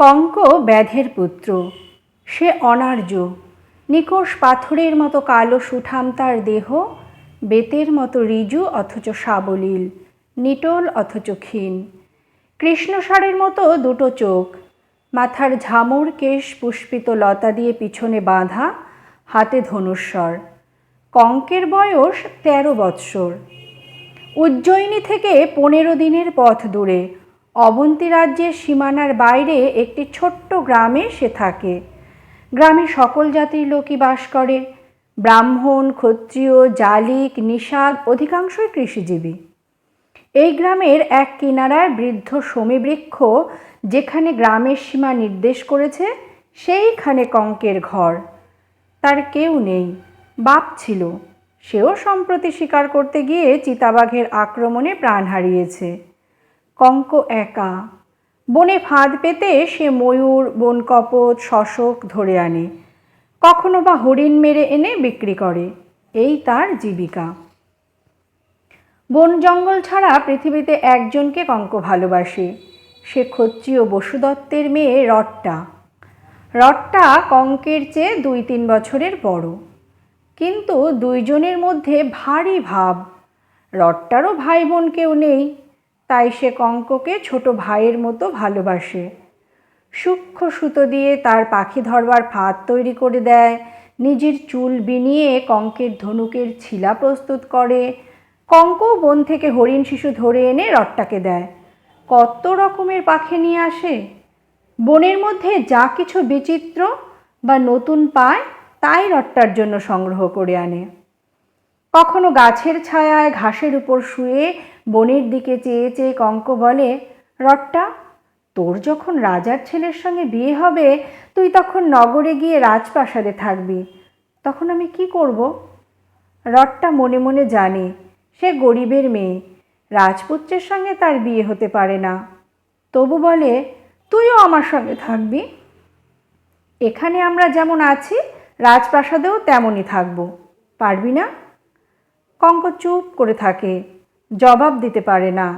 কঙ্ক ব্যাধের পুত্র। সে অনার্য। নিকষ পাথরের মতো কালো সুঠাম তার দেহ, বেতের মতো রিজু অথচ সাবলীল, নিটোল অথচ ক্ষীণ। কৃষ্ণসারের মতো দুটো চোখ, মাথার ঝামুর কেশ পুষ্পিত লতা দিয়ে পিছনে বাঁধা, হাতে ধনুস্বর কঙ্কের বয়স তেরো বৎসর। উজ্জয়িনী থেকে পনেরো দিনের পথ দূরে অবন্তী রাজ্যের সীমানার বাইরে একটি ছোট্ট গ্রামে সে থাকে। গ্রামে সকল জাতির লোকই বাস করে। ব্রাহ্মণ, ক্ষত্রিয়, জালিক নিষাদ অধিকাংশই কৃষিজীবী। এই গ্রামের এক কিনারায় বৃদ্ধ সমীবৃক্ষ যেখানে গ্রামের সীমা নির্দেশ করেছে, সেইখানে কঙ্কের ঘর। তার কেউ নেই, বাপ ছিল। সেও সম্প্রতি শিকার করতে গিয়ে চিতাবাঘের আক্রমণে প্রাণ হারিয়েছে। কঙ্ক একা। বনে ফাঁদ পেতে সে ময়ূর বনকপত শশক ধরে আনে। কখনো বা হরিণ মেরে এনে বিক্রি করে। এই তার জীবিকা। বন জঙ্গল ছাড়া পৃথিবীতে একজনকে কঙ্ক ভালোবাসে। সে ক্ষত্রিয় বসুদত্তের মেয়ে রট্টা। রট্টা কঙ্কের চেয়ে দুই তিন বছরের বড়। কিন্তু দুইজনের মধ্যে ভারী ভাব। রট্টারও ভাই বোন কেউ নেই। তাই সে কঙ্ককে ছোট ভাইয়ের মতো ভালোবাসে। সূক্ষ্ম সুতো দিয়ে তার পাখি ধরবার ফাঁদ তৈরি করে দেয়। নিজের চুল বিনিয়ে কঙ্কের ধনুকের ছিলা প্রস্তুত করে। কঙ্ক বন থেকে হরিণ শিশু ধরে এনে রট্টাকে দেয়। কত রকমের পাখি নিয়ে আসে? বনের মধ্যে যা কিছু বিচিত্র বা নতুন পায়, তাই রট্টার জন্য সংগ্রহ করে আনে। কখনো গাছের ছায়ায় ঘাসের উপর শুয়ে বনের দিকে চেয়ে চেয়ে কঙ্ক বলে, রট্টা, তোর যখন রাজার ছেলের সঙ্গে বিয়ে হবে, তুই তখন নগরে গিয়ে রাজপ্রাসাদে থাকবি। তখন আমি কি করব? রট্টা মনে মনে জানে, সে গরিবের মেয়ে, রাজপুত্রের সঙ্গে তার বিয়ে হতে পারে না। তবু বলে, তুইও আমার সঙ্গে থাকবি। এখানে আমরা যেমন আছি, রাজপ্রাসাদেও তেমনই থাকব। পারবি না? কঙ্ক চুপ করে থাকে, জবাব দিতে পারে না।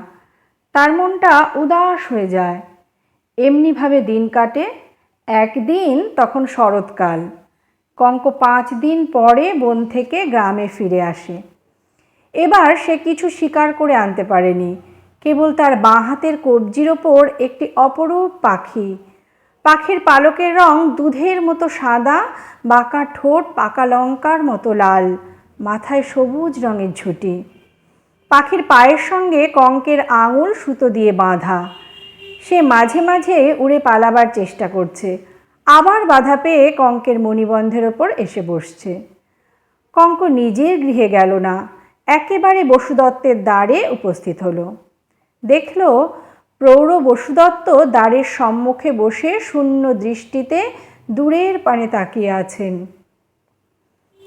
তার মনটা উদাস হয়ে যায়। এমনিভাবে দিন কাটে, একদিন তখন শরৎকাল। কঙ্ক পাঁচ দিন পরে বন থেকে গ্রামে ফিরে আসে। এবার সে কিছু শিকার করে আনতে পারেনি। কেবল তার বাঁ হাতের কবজির ওপর একটি অপরূপ পাখি। পাখির পালকের রং দুধের মতো সাদা, বাঁকা ঠোঁট পাকা লঙ্কার মতো লাল। মাথায় সবুজ রঙের ঝুঁটি। পাখির পায়ের সঙ্গে কঙ্কের আঙুল সুতো দিয়ে বাঁধা। সে মাঝে মাঝে উড়ে পালাবার চেষ্টা করছে। আবার বাধা পেয়ে কঙ্কের মণিবন্ধের ওপর এসে বসছে। কঙ্ক নিজের গৃহে গেল না, একেবারে বসুদত্তের দ্বারে উপস্থিত হলো। দেখল প্রৌঢ় বসুদত্ত দ্বারের সম্মুখে বসে শূন্য দৃষ্টিতে দূরের পানে তাকিয়ে আছেন।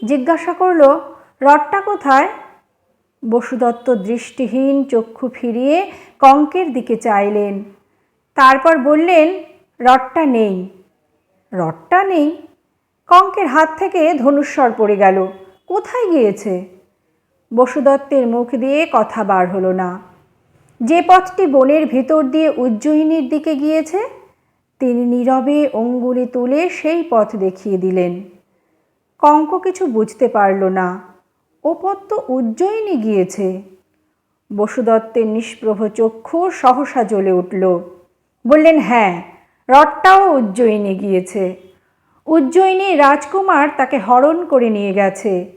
জিজ্ঞাসা করল রট্টা কোথায়? বসুদত্ত দৃষ্টিহীন চক্ষু ফিরিয়ে কঙ্কের দিকে চাইলেন। তারপর বললেন রট্টা নেই। রট্টা নেই? কঙ্কের হাত থেকে ধনুস্বর পড়ে গেল। কোথায় গিয়েছে? বসুদত্তের মুখ দিয়ে কথা বার হলো না। যে পথটি বনের ভিতর দিয়ে উজ্জয়িনীর দিকে গিয়েছে, তিনি নীরবে অঙ্গুলি তুলে সেই পথ দেখিয়ে দিলেন। কঙ্ক কিছু বুঝতে পারল না। ও পথ তো উজ্জয়িনী গিয়েছে। বসুদত্তের নিষ্প্রভ চক্ষু সহসা জ্বলে উঠল। বললেন হ্যাঁ রথটাও উজ্জয়িনী গিয়েছে। উজ্জয়িনী রাজকুমার তাকে হরণ করে নিয়ে গেছে।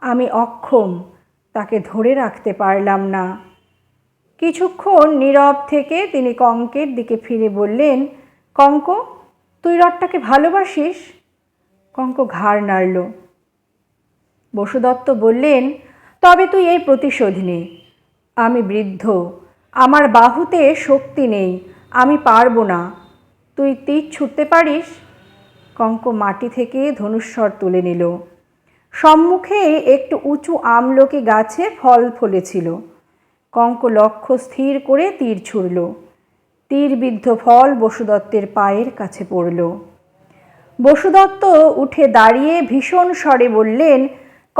আমি অক্ষম, তাকে ধরে রাখতে পারলাম না। কিছুক্ষণ নীরব থেকে তিনি কঙ্কের দিকে ফিরে বললেন, কঙ্ক, তুই রথটাকে ভালোবাসিস? কঙ্ক ঘাড় নাড়ল। বসুদত্ত বললেন, তবে তুই এই প্রতিশোধ নে আমি বৃদ্ধ, আমার বাহুতে শক্তি নেই, আমি পারব না। তুই তীর ছুটতে পারিস? কঙ্ক মাটি থেকে ধনুস্বর তুলে নিল। সম্মুখে একটু উঁচু আমলকি গাছে ফল ফলেছিল। কঙ্ক লক্ষ্য স্থির করে তীর ছুড়ল। তীরবিদ্ধ ফল বসুদত্তের পায়ের কাছে পড়ল। বসুদত্ত উঠে দাঁড়িয়ে ভীষণ স্বরে বললেন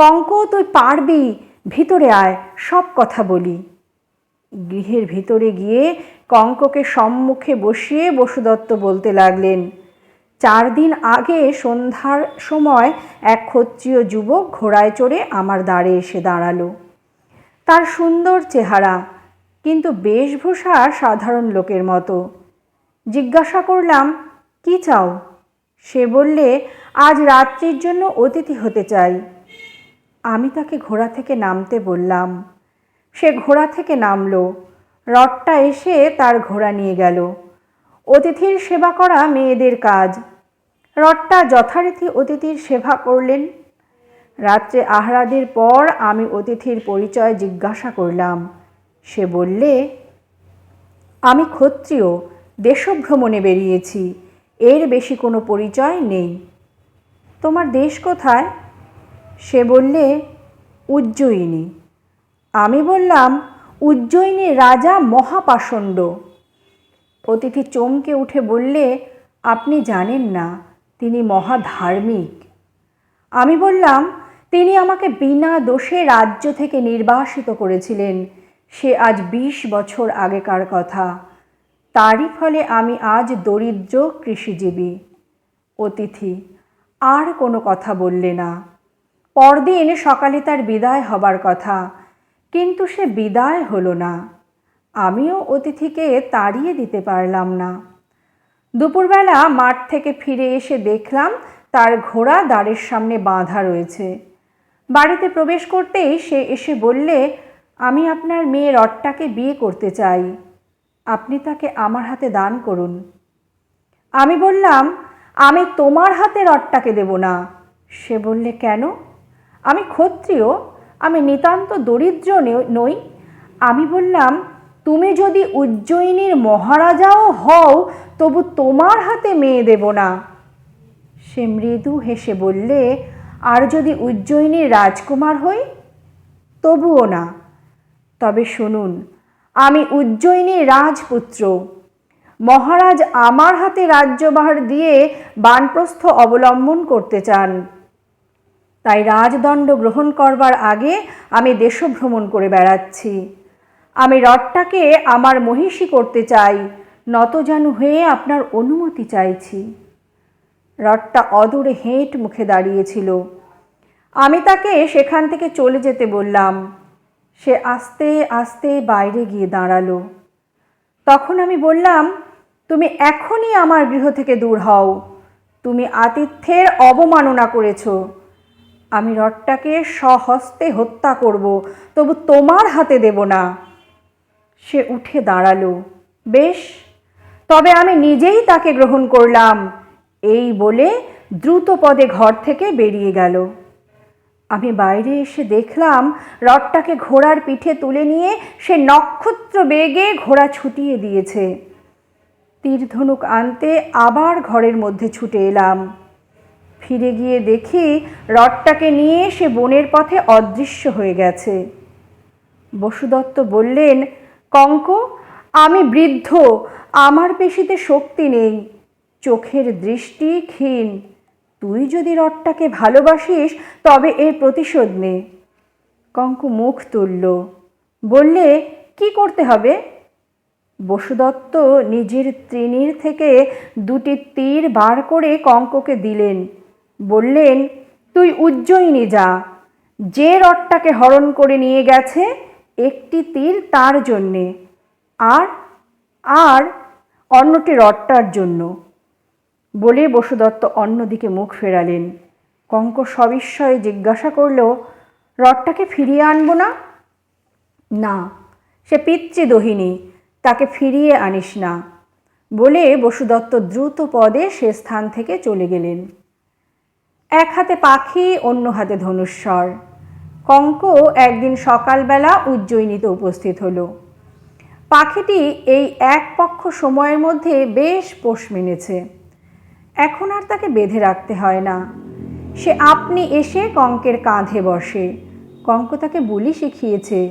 কঙ্ক তুই পারবি, ভিতরে আয়, সব কথা বলি। গৃহের ভিতরে গিয়ে কঙ্ককে সম্মুখে বসিয়ে বসুদত্ত বলতে লাগলেন, চার দিন আগে সন্ধ্যার সময় এক ক্ষত্রিয় যুবক ঘোড়ায় চড়ে আমার দ্বারে এসে দাঁড়াল। তার সুন্দর চেহারা, কিন্তু বেশভূষা সাধারণ লোকের মতো। জিজ্ঞাসা করলাম, কি চাও? সে বললে, আজ রাত্রির জন্য অতিথি হতে চাই। আমি তাকে ঘোড়া থেকে নামতে বললাম। সে ঘোড়া থেকে নামলো। রথটা এসে তার ঘোড়া নিয়ে গেল। অতিথির সেবা করা মেয়েদের কাজ। রথটা যথারীতি অতিথির সেবা করলেন। রাত্রে আহ্লাদের পর আমি অতিথির পরিচয় জিজ্ঞাসা করলাম। সে বললে, আমি ক্ষত্রিয়, দেশভ্রমণে বেরিয়েছি। এর বেশি কোনো পরিচয় নেই। তোমার দেশ কোথায়? সে বললে, উজ্জয়িনী। আমি বললাম, উজ্জয়িনী রাজা মহাপাষণ্ড। অতিথি চমকে উঠে বললে, আপনি জানেন না, তিনি মহাধার্মিক। আমি বললাম, তিনি আমাকে বিনা দোষে রাজ্য থেকে নির্বাসিত করেছিলেন। সে আজ বিশ বছর আগেকার কথা। তারই ফলে আমি আজ দরিদ্র কৃষিজীবী। অতিথি আর কোনো কথা বললে না। পরদিন সকালে তার বিদায় হবার কথা। কিন্তু সে বিদায় হলো না। আমিও অতিথিকে তাড়িয়ে দিতে পারলাম না। দুপুরবেলা মাঠ থেকে ফিরে এসে দেখলাম তার ঘোড়া দ্বারের সামনে বাঁধা রয়েছে। বাড়িতে প্রবেশ করতেই সে এসে বললে, আমি আপনার মেয়ে রটটাকে বিয়ে করতে চাই। আপনি তাকে আমার হাতে দান করুন। আমি বললাম, আমি তোমার হাতে রটটাকে দেব না। সে বললে, কেন? আমি ক্ষত্রিয়, আমি নিতান্ত দরিদ্র নই। আমি বললাম, তুমি যদি উজ্জয়িনীর মহারাজাও হও, তবু তোমার হাতে মেয়ে দেব না। সে মৃদু হেসে বললে, আর যদি উজ্জয়িনীর রাজকুমার হই, তবুও না। তবে শুনুন, আমি উজ্জয়িনীর রাজপুত্র। মহারাজ আমার হাতে রাজ্যভার দিয়ে বানপ্রস্থ অবলম্বন করতে চান। তাই রাজদণ্ড গ্রহণ করবার আগে আমি দেশভ্রমণ করে বেড়াচ্ছি। আমি রথটাকে আমার মহিষী করতে চাই নতজানু হয়ে আপনার অনুমতি চাইছি। রথটা অদূরে হেঁট মুখে দাঁড়িয়েছিল। আমি তাকে সেখান থেকে চলে যেতে বললাম। সে আস্তে আস্তে বাইরে গিয়ে দাঁড়াল। তখন আমি বললাম, তুমি এখনই আমার গৃহ থেকে দূর হও। তুমি আতিথ্যের অবমাননা করেছ। আমি রথটাকে সহস্তে হত্যা করব, তবু তোমার হাতে দেব না। সে উঠে দাঁড়াল। বেশ, তবে আমি নিজেই তাকে গ্রহণ করলাম। এই বলে দ্রুত পদে ঘর থেকে বেরিয়ে গেল। আমি বাইরে এসে দেখলাম রথটাকে ঘোড়ার পিঠে তুলে নিয়ে সে নক্ষত্র বেগে ঘোড়া ছুটিয়ে দিয়েছে। তীরধনুক আনতে আবার ঘরের মধ্যে ছুটে এলাম। ফিরে গিয়ে দেখি রডটাকে নিয়ে সে বনের পথে অদৃশ্য হয়ে গেছে। বসুদত্ত বললেন, কঙ্ক, আমি বৃদ্ধ, আমার পেশিতে শক্তি নেই, চোখের দৃষ্টি ক্ষীণ। তুই যদি রথটাকে ভালোবাসিস, তবে এর প্রতিশোধ নে। কঙ্ক মুখ তুলল, বললে, কি করতে হবে? বসুদত্ত নিজের তৃণীর থেকে দুটি তীর বার করে কঙ্ককে দিলেন। বললেন, তুই উজ্জয়িনী যা যে রথটাকে হরণ করে নিয়ে গেছে, একটি তীর তার জন্যে। আর আর অন্যটি রথটার জন্য। বলে বসুদত্ত অন্যদিকে মুখ ফেরালেন। কঙ্ক সবিস্ময়ে জিজ্ঞাসা করল, রথটাকে ফিরিয়ে আনব না? না, সে পিতৃদহিনী তাকে ফিরিয়ে আনিস না। বলে বসুদত্ত দ্রুত পদে সে স্থান থেকে চলে গেলেন। এক হাতে পাখি, অন্য হাতে ধনুস্বর কঙ্ক একদিন সকালবেলা উজ্জয়িনীতে উপস্থিত হলো। পাখিটি এই এক পক্ষ সময়ের মধ্যে বেশ পোষ মেনেছে। এখন আর তাকে বেঁধে রাখতে হয় না। সে আপনি এসে কঙ্কের কাঁধে বসে। কঙ্ক তাকে বুলি শিখিয়েছে।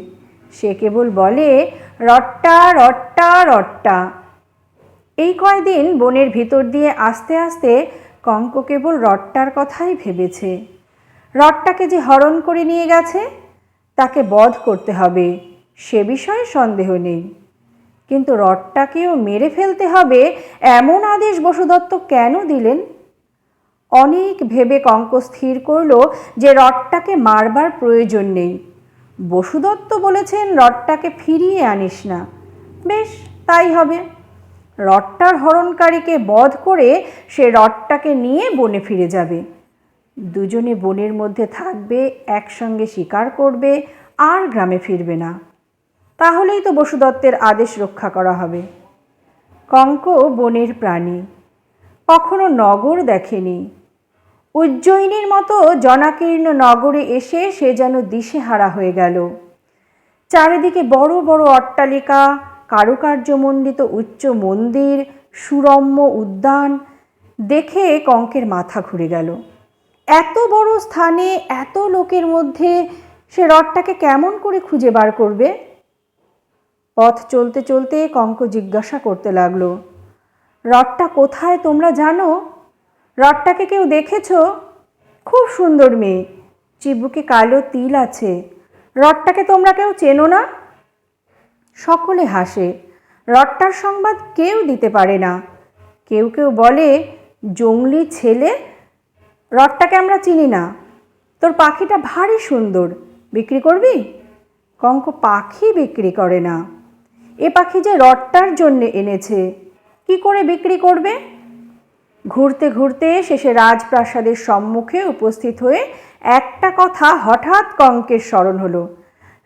সে কেবল বলে, রট্টা রট্টা রট্টা। এই কয়দিন বনের ভিতর দিয়ে আস্তে আস্তে কঙ্ক কেবল রট্টার কথাই ভেবেছে। রট্টাকে যে হরণ করে নিয়ে গেছে, তাকে বধ করতে হবে, সে বিষয়ে সন্দেহ নেই। কিন্তু রথটাকেও মেরে ফেলতে হবে এমন আদেশ বসুদত্ত কেন দিলেন? অনেক ভেবে কঙ্ক স্থির করল যে রথটাকে মারবার প্রয়োজন নেই। বসুদত্ত বলেছেন রথটাকে ফিরিয়ে আনিস না। বেশ, তাই হবে। রথটার হরণকারীকে বধ করে সে রথটাকে নিয়ে বনে ফিরে যাবে। দুজনে বনের মধ্যে থাকবে, একসঙ্গে শিকার করবে, আর গ্রামে ফিরবে না। তাহলেই তো বসুদত্তের আদেশ রক্ষা করা হবে। কঙ্ক বনের প্রাণী। কখনো নগর দেখেনি। উজ্জয়িনীর মতো জনাকীর্ণ নগরে এসে সে যেন দিশেহারা হয়ে গেল। চারিদিকে বড় বড় অট্টালিকা কারুকার্যমণ্ডিত উচ্চ মন্দির, সুরম্য উদ্যান দেখে কঙ্কের মাথা ঘুরে গেল। এত বড় স্থানে এত লোকের মধ্যে সে রথটাকে কেমন করে খুঁজে বার করবে? পথ চলতে চলতে কঙ্ক জিজ্ঞাসা করতে লাগল, রথটা কোথায় তোমরা জানো? রথটাকে কেউ দেখেছ? খুব সুন্দর মেয়ে, চিবুকে কালো তিল আছে। রথটাকে তোমরা কেউ চেনো না? সকলে হাসে। রথটার সংবাদ কেউ দিতে পারে না। কেউ কেউ বলে, জঙ্গলি ছেলে? রথটাকে আমরা চিনি না। তোর পাখিটা ভারী সুন্দর। বিক্রি করবি? কঙ্ক পাখি বিক্রি করে না। এ পাখি যে রথটার জন্যে এনেছে। কি করে বিক্রি করবে? ঘুরতে ঘুরতে শেষে রাজপ্রাসাদের সম্মুখে উপস্থিত হয়ে একটা কথা হঠাৎ কঙ্কের স্মরণ হলো।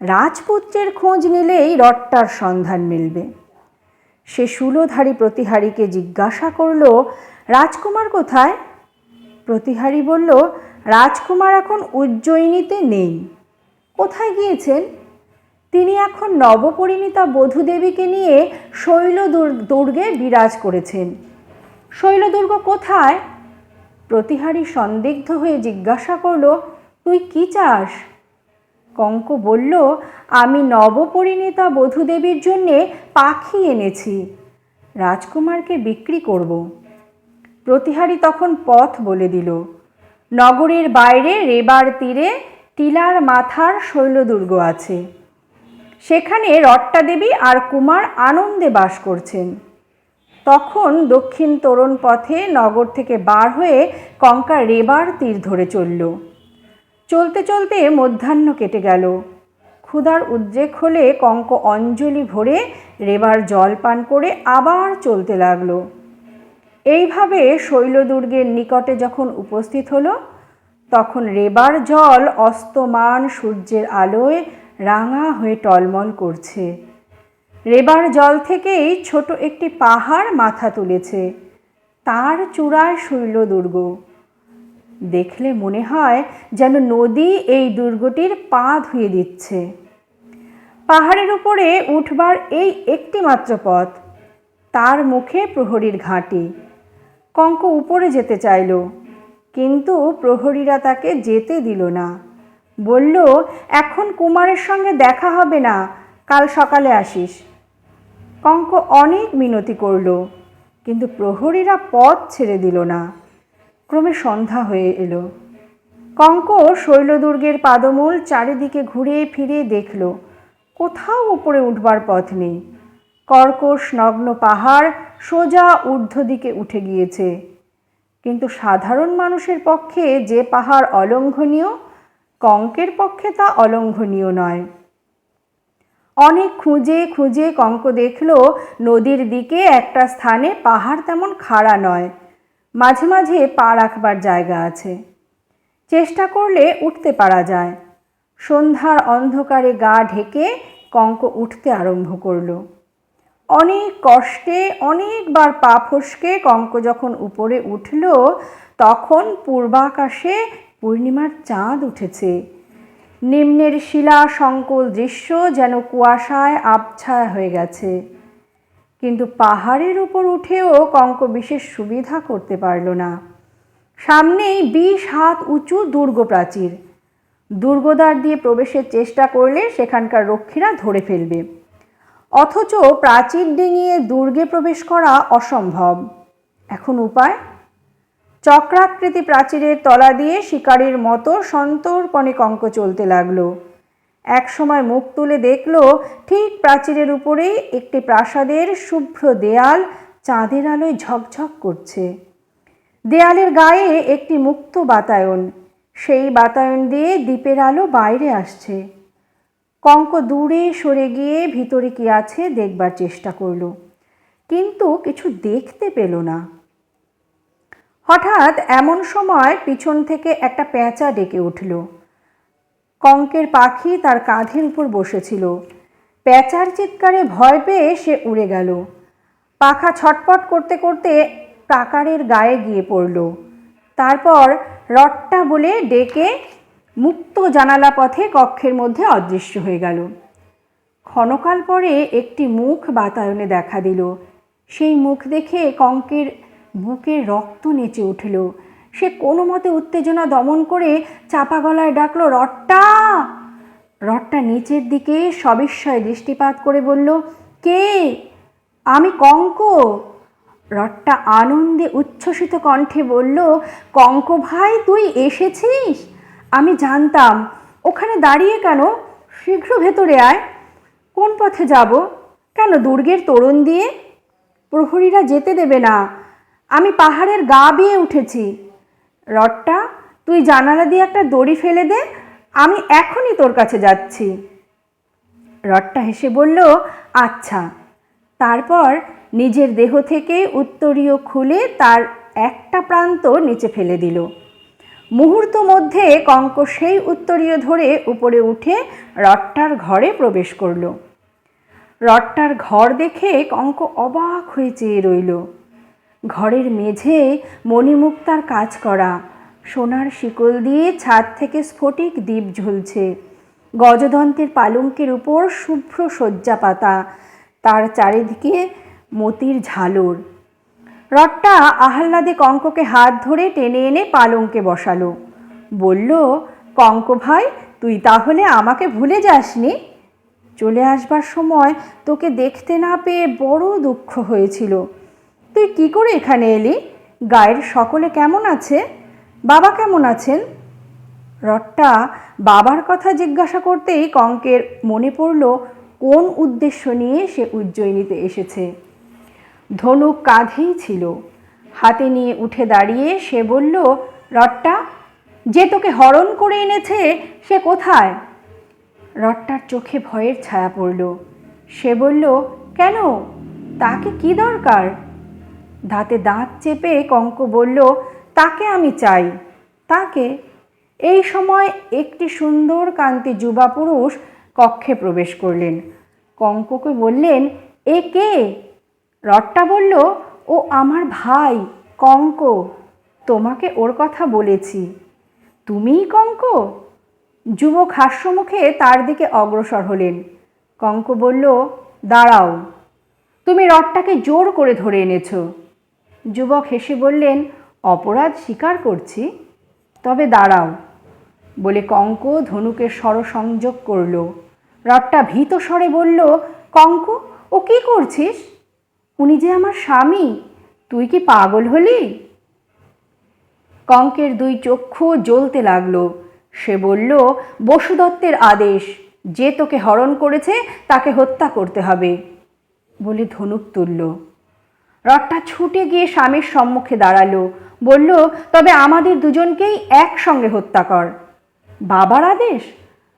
রাজপুত্রের খোঁজ নিলেই রথটার সন্ধান মিলবে। সে সুলোধারী প্রতিহারীকে জিজ্ঞাসা করল, রাজকুমার কোথায়? প্রতিহারী বলল, রাজকুমার এখন উজ্জয়িনীতে নেই। কোথায় গিয়েছেন? তিনি এখন নবপরিণীতা বধূদেবীকে নিয়ে শৈল দুর্গে বিরাজ করেছেন। শৈলদুর্গ কোথায়? প্রতিহারী সন্দিগ্ধ হয়ে জিজ্ঞাসা করল, তুই কি চাস? কঙ্ক বলল, আমি নবপরিণীতা বধূদেবীর জন্যে পাখি এনেছি। রাজকুমারকে বিক্রি করব। প্রতিহারী তখন পথ বলে দিল। নগরের বাইরে রেবার তীরে টিলার মাথার শৈলদুর্গ আছে। সেখানে রট্টা দেবী আর কুমার আনন্দে বাস করছেন। তখন দক্ষিণ তোরণ পথে নগর থেকে বার হয়ে কঙ্কা রেবার তীর ধরে চলল। চলতে চলতে মধ্যাহ্ন কেটে গেল। ক্ষুধার উদ্রেক হলে কঙ্ক অঞ্জলি ভরে রেবার জল পান করে আবার চলতে লাগল। এইভাবে শৈলদুর্গের নিকটে যখন উপস্থিত হলো, তখন রেবার জল অস্তমান সূর্যের আলোয় রাঙা হয়ে টলমল করছে। রেবার জল থেকেই ছোট একটি পাহাড় মাথা তুলেছে। তার চূড়ায় শৈল দুর্গ দেখলে মনে হয় যেন নদী এই দুর্গটির পা ধুয়ে দিচ্ছে। পাহাড়ের উপরে উঠবার এই একটি মাত্র পথ, তার মুখে প্রহরীর ঘাঁটি। কঙ্ক উপরে যেতে চাইল, কিন্তু প্রহরীরা তাকে যেতে দিল না। বলল, এখন কুমারের সঙ্গে দেখা হবে না, কাল সকালে আসিস। কঙ্ক অনেক মিনতি করল, কিন্তু প্রহরীরা পথ ছেড়ে দিল না। ক্রমে সন্ধ্যা হয়ে এলো। কঙ্ক শৈলদুর্গের পাদমূল চারিদিকে ঘুরে ফিরে দেখল, কোথাও উপরে উঠবার পথ নেই। কর্কশ নগ্ন পাহাড় সোজা ঊর্ধ্ব দিকে উঠে গিয়েছে। কিন্তু সাধারণ মানুষের পক্ষে যে পাহাড় অলঙ্ঘনীয়, কঙ্কের পক্ষে তা অলঙ্ঘনীয় নয়। অনেক খুঁজে খুঁজে কঙ্ক দেখল, নদীর দিকে একটা স্থানে পাহাড় তেমন খাড়া নয়। মাঝে মাঝে পা রাখবার জায়গা আছে। চেষ্টা করলে উঠতে পারা যায়। সন্ধ্যার অন্ধকারে গা ঢেকে কঙ্ক উঠতে আরম্ভ করল। অনেক কষ্টে, অনেকবার পা ফসকে কঙ্ক যখন উপরে উঠল, তখন পূর্বাকাশে পূর্ণিমার চাঁদ উঠেছে। নিম্নের শিলা সংকুল দৃশ্য যেন কুয়াশায় আবছায়া হয়ে গেছে। কিন্তু পাহাড়ের উপর উঠেও কঙ্ক বিশেষ সুবিধা করতে পারল না। সামনেই বিশ হাত উঁচু দুর্গ প্রাচীর। দুর্গদ্বার দিয়ে প্রবেশের চেষ্টা করলে সেখানকার রক্ষীরা ধরে ফেলবে। অথচ প্রাচীর ডিঙিয়ে দুর্গে প্রবেশ করা অসম্ভব। এখন উপায়? চক্রাকৃতি প্রাচীরের তলা দিয়ে শিকারীর মতো সন্তর্পণে কঙ্ক চলতে লাগল। এক সময় মুখ তুলে দেখল, ঠিক প্রাচীরের উপরেই একটি প্রাসাদের শুভ্র দেয়াল চাঁদের আলোয় ঝকঝক করছে। দেয়ালের গায়ে একটি মুক্ত বাতায়ন, সেই বাতায়ন দিয়ে দ্বীপের আলো বাইরে আসছে। কঙ্ক দূরে সরে গিয়ে ভিতরে কি আছে দেখবার চেষ্টা করল, কিন্তু কিছু দেখতে পেল না। হঠাৎ এমন সময় পিছন থেকে একটা পেঁচা ডেকে উঠল কঙ্কের পাখি তার কাঁধের উপর বসেছিল। পেঁচার চিৎকারে ভয় পেয়ে সে উড়ে গেল। পাখা ছটপট করতে করতে প্রাকারের গায়ে গিয়ে পড়ল। তারপর রট্টা বলে ডেকে মুক্ত জানালা পথে কক্ষের মধ্যে অদৃশ্য হয়ে গেল। ক্ষণকাল পরে একটি মুখ বাতায়নে দেখা দিল। সেই মুখ দেখে কঙ্কের বুকে রক্ত নেচে উঠল। সে কোনো মতে উত্তেজনা দমন করে চাপা গলায় ডাকলো, রট্টা! রট্টা নিচের দিকে সবিস্ময় দৃষ্টিপাত করে বলল, কে? আমি কঙ্ক? রট্টা আনন্দে উচ্ছ্বসিত কণ্ঠে বলল, কঙ্ক ভাই, তুই এসেছিস? আমি জানতাম। ওখানে দাঁড়িয়ে কেন? শীঘ্র ভেতরে আয়। কোন পথে যাব? কেন দুর্গের তোরণ দিয়ে? প্রহরীরা যেতে দেবে না। আমি পাহাড়ের গা বেয়ে উঠেছি। রডটা তুই জানালা দিয়ে একটা দড়ি ফেলে দে আমি এখনই তোর কাছে যাচ্ছি। রট্টা হেসে বলল আচ্ছা। তারপর নিজের দেহ থেকে উত্তরীয় খুলে তার একটা প্রান্ত নিচে ফেলে দিল। মুহূর্ত মধ্যে কঙ্ক সেই উত্তরীয় ধরে উপরে উঠে রট্টার ঘরে প্রবেশ করল। রট্টার ঘর দেখে কঙ্ক অবাক হয়ে চেয়ে রইল। ঘরের মেঝে মণিমুক্তার কাজ করা সোনার শিকল দিয়ে ছাদ থেকে স্ফটিক দ্বীপ ঝুলছে। গজদন্তের পালঙ্কের উপর শুভ্র শয্যা পাতা, তার চারিদিকে মতির ঝালর। রট্টা আহ্লাদে কঙ্ককে হাত ধরে টেনে এনে পালঙ্কে বসালো। বলল, কঙ্ক ভাই, তুই তাহলে আমাকে ভুলে যাসনি? চলে আসবার সময় তোকে দেখতে না পেয়ে বড় দুঃখ হয়েছিল। তুই কি করে এখানে এলি? গায়ের সকলে কেমন আছে? বাবা কেমন আছেন? রট্টা বাবার কথা জিজ্ঞাসা করতেই কঙ্কের মনে পড়ল, কোন উদ্দেশ্য নিয়ে সে উজ্জয়িনীতে এসেছে। ধনুক কাঁধেই ছিল। হাতে নিয়ে উঠে দাঁড়িয়ে সে বলল, রট্টা, যে তোকে হরণ করে এনেছে, সে কোথায়? রট্টার চোখে ভয়ের ছায়া পড়ল। সে বলল, কেন? তাকে কি দরকার? দাঁতে দাঁত চেপে কঙ্ক বলল তাকে আমি চাই। তাকে এই সময় একটি সুন্দর কান্তি যুবা পুরুষ কক্ষে প্রবেশ করলেন। কঙ্ককে বললেন, এ কে? রট্টা বলল, ও আমার ভাই, কঙ্ক। তোমাকে ওর কথা বলেছি। তুমিই কঙ্ক? যুবক হাস্যমুখে তার দিকে অগ্রসর হলেন। কঙ্ক বলল, দাঁড়াও, তুমি রথটাকে জোর করে ধরে এনেছো। যুবক হেসে বললেন অপরাধ স্বীকার করছি, তবে দাঁড়াও, বলে কঙ্ক ধনুকের স্বরসংযোগ করল। রথটা ভীত স্বরে বলল, কঙ্ক, ও কি করছিস? উনি যে আমার স্বামী, তুই কি পাগল হলি? কঙ্কের দুই চক্ষু জ্বলতে লাগল। সে বলল, বসুদত্তের আদেশ, যে তোকে হরণ করেছে তাকে হত্যা করতে হবে। বলে ধনুক তুলল। রথটা ছুটে গিয়ে স্বামীর সম্মুখে দাঁড়াল। বলল, তবে আমাদের দুজনকেই একসঙ্গে হত্যা কর। বাবার আদেশ?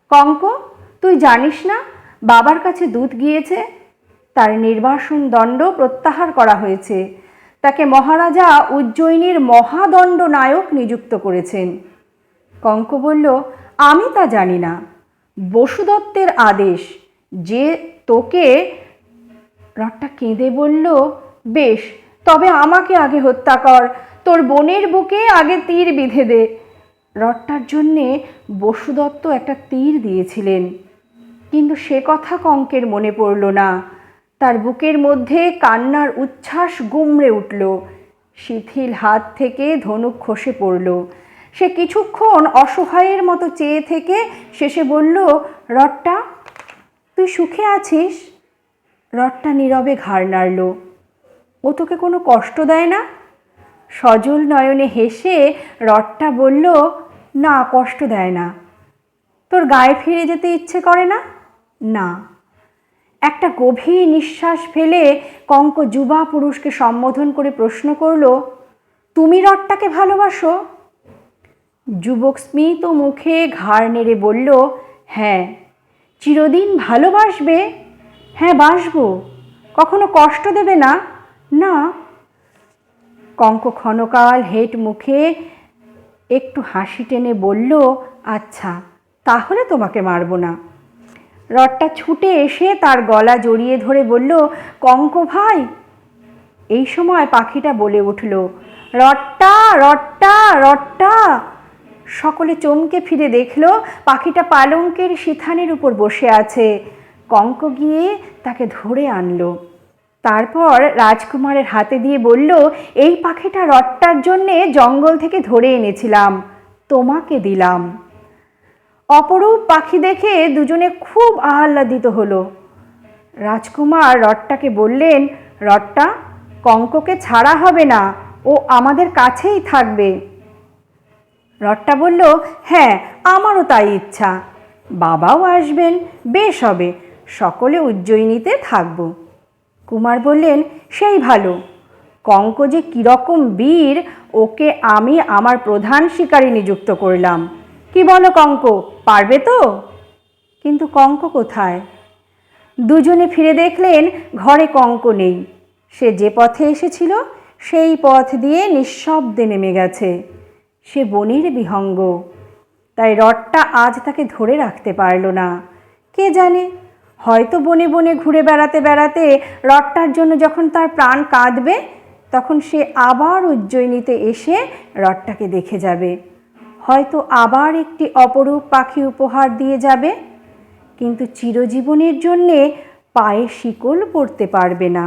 কঙ্ক তুই জানিস না, বাবার কাছে দুধ গিয়েছে। তার নির্বাসন দণ্ড প্রত্যাহার করা হয়েছে। তাকে মহারাজা উজ্জয়িনীর মহাদণ্ড নায়ক নিযুক্ত করেছেন। কঙ্ক বলল, আমি তা জানি না। বসুদত্তের আদেশ, যে তোকে রটটা কেঁদে বলল বেশ, তবে আমাকে আগে হত্যা কর। তোর বোনের বুকে আগে তীর বিধে দে। রট্টার জন্যে বসুদত্ত একটা তীর দিয়েছিলেন। কিন্তু সে কথা কঙ্কের মনে পড়ল না। তার বুকের মধ্যে কান্নার উচ্ছ্বাস গুমড়ে উঠল। শিথিল হাত থেকে ধনুক খসে পড়ল। সে কিছুক্ষণ অসহায়ের মতো চেয়ে থেকে শেষে বলল, রট্টা, তুই সুখে আছিস? রট্টা নীরবে ঘাড় নাড়ল। ও তোকে কোনো কষ্ট দেয় না? সজল নয়নে হেসে রট্টা বলল, না, কষ্ট দেয় না। তোর গায়ে ফিরে যেতে ইচ্ছে করে না? না। একটা গভীর নিঃশ্বাস ফেলে কঙ্ক যুবা পুরুষকে সম্বোধন করে প্রশ্ন করল, তুমি রথটাকে ভালোবাসো? যুবক স্মিত মুখে ঘাড় নেড়ে বলল হ্যাঁ। চিরদিন ভালোবাসবে? হ্যাঁ বাসবো। কখনো কষ্ট দেবে না? না। কঙ্ক ক্ষণকাল হেট মুখে একটু হাসি টেনে বলল আচ্ছা তাহলে তোমাকে মারবো না। রডটা ছুটে এসে তার গলা জড়িয়ে ধরে বলল, কঙ্ক ভাই! এই সময় পাখিটা বলে উঠল রট্টা রট্টা রট্টা সকলে চমকে ফিরে দেখল, পাখিটা পালঙ্কের সিথানের উপর বসে আছে। কঙ্ক গিয়ে তাকে ধরে আনলো। তারপর রাজকুমারের হাতে দিয়ে বলল, এই পাখিটা রট্টার জন্যে জঙ্গল থেকে ধরে এনেছিলাম, তোমাকে দিলাম। অপরূপ পাখি দেখে দুজনে খুব আহ্লাদিত হলো। রাজকুমার রট্টাকে বললেন, রট্টা, কঙ্ককে ছাড়া হবে না, ও আমাদের কাছেই থাকবে। রট্টা বলল হ্যাঁ আমারও তাই ইচ্ছা। বাবাও আসবেন, বেশ হবে, সকলে উজ্জয়িনীতে থাকব। কুমার বললেন, সেই ভালো। কঙ্ক যে কীরকম বীর, ওকে আমি আমার প্রধান শিকারী নিযুক্ত করলাম। কি বলো কঙ্ক, পারবে তো? কিন্তু কঙ্ক কোথায়? দুজনে ফিরে দেখলেন, ঘরে কঙ্ক নেই। সে যে পথে এসেছিল, সেই পথ দিয়ে নিঃশব্দে নেমে গেছে। সে বনের বিহঙ্গ। তাই রডটা আজ তাকে ধরে রাখতে পারল না। কে জানে হয়তো বনে বনে ঘুরে বেড়াতে বেড়াতে রটটার জন্য যখন তার প্রাণ কাঁদবে, তখন সে আবার উজ্জয়িনীতে এসে রটটাকে দেখে যাবে। হয়তো আবার একটি অপরূপ পাখি উপহার দিয়ে যাবে, কিন্তু চিরজীবনের জন্যে পায়ে শিকল পড়তে পারবে না।